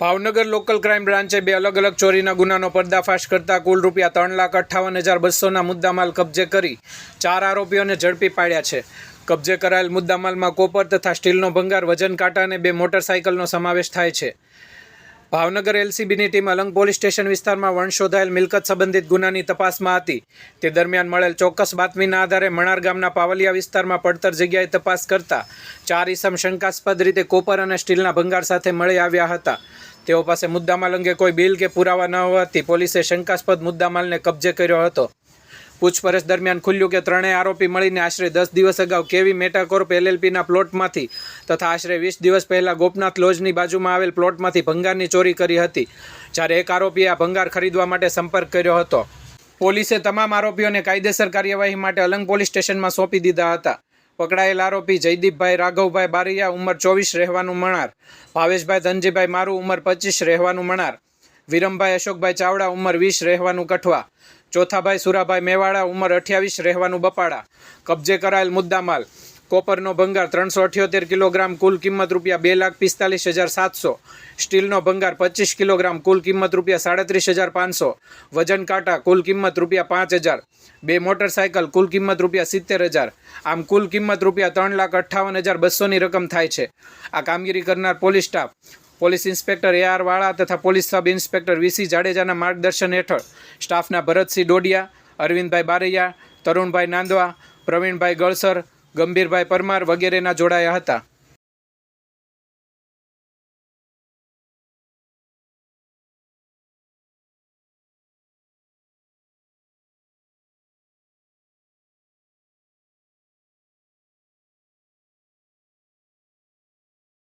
Bhavnagar local crime બ્રાન્ચે બે અલગ અલગ ચોરીના ગુનાનો પર્દાફાશ કરતા કુલ રૂપિયા ત્રણ લાખ અઠ્ઠાવન હજાર બસોના મુદ્દામાલ કબજે કરી ચાર આરોપીઓને ઝડપી પાડ્યા છે. કબજે કરાયેલ મુદ્દામાલમાં કોપર તથા સ્ટીલનો ભંગાર વજન કાંટા અને બે મોટરસાયકલનો સમાવેશ થાય છે. ભાવનગર એલસીબીની ટીમ અલંગ પોલીસ સ્ટેશન વિસ્તારમાં વણ શોધાયેલ મિલકત સંબંધિત ગુનાની તપાસમાં હતી. તે દરમિયાન મળેલ ચોક્કસ બાતમીના આધારે મણાર ગામના પાવલિયા વિસ્તારમાં પડતર જગ્યાએ તપાસ કરતા ચાર ઇસમ શંકાસ્પદ રીતે કોપર અને સ્ટીલના ભંગાર સાથે મળી આવ્યા હતા. તેઓ પાસે મુદ્દામાલ અંગે કોઈ બિલ કે પુરાવા ન હોવાથી પોલીસે શંકાસ્પદ મુદ્દામાલને કબજે કર્યો હતો. પૂછપરછ દરમિયાન ખુલ્યું કે ત્રણેય આરોપી મળીને આશરે દસ દિવસ અગાઉ કેવી મેટાકોર્પ એલએલપીના પ્લોટમાંથી તથા આશરે વીસ દિવસ પહેલાં ગોપનાથ લોજની બાજુમાં આવેલ પ્લોટમાંથી ભંગારની ચોરી કરી હતી, જ્યારે એક આરોપીએ આ ભંગાર ખરીદવા માટે સંપર્ક કર્યો હતો. પોલીસે તમામ આરોપીઓને કાયદેસર કાર્યવાહી માટે અલંગ પોલીસ સ્ટેશનમાં સોંપી દીધા હતા. પકડાયેલ આરોપી જયદીપભાઈ રાઘવભાઈ બારીયા, ઉંમર ચોવીસ રહેવાનું મણાર, ભાવેશભાઈ ધનજીભાઈ મારું, ઉંમર પચીસ રહેવાનું મણાર, વિરમભાઈ અશોકભાઈ ચાવડા, ઉંમર વીસ રહેવાનું કઠવા ચોથાભાઈ સુરાભાઈ મેવાડા ઉંમર અઠ્યાવીસ, રહેવાનું બપાડા. કબજે કરાયેલ મુદ્દામાલ. કોપરનો ભંગાર ત્રણસો અઠ્યોતેર કિલોગ્રામ કુલ કિંમત રૂપિયા બે લાખ પિસ્તાલીસ હજાર સાતસો. સ્ટીલનો ભંગાર પચીસ કિલોગ્રામ કુલ કિંમત રૂપિયા સાડત્રીસ હજાર પાંચસો. વજન કાંટા કુલ કિંમત રૂપિયા પાંચ હજાર. બે મોટરસાયકલ કુલ કિંમત રૂપિયા સિત્તેર હજાર. આમ કુલ કિંમત રૂપિયા ત્રણ લાખ અઠ્ઠાવન હજાર બસોની રકમ થાય છે. આ કામગીરી કરનાર police staff police inspector A R Vala તથા પોલીસ સબ ઇન્સ્પેક્ટર વીસી જાડેજાના માર્ગદર્શન હેઠળ સ્ટાફના ભરતસિંહ ડોડિયા, અરવિંદભાઈ બારૈયા, તરુણભાઈ નાંદવા, પ્રવીણભાઈ ગળસર, ગંભીરભાઈ પરમાર વગેરેના જોડાયા હતા.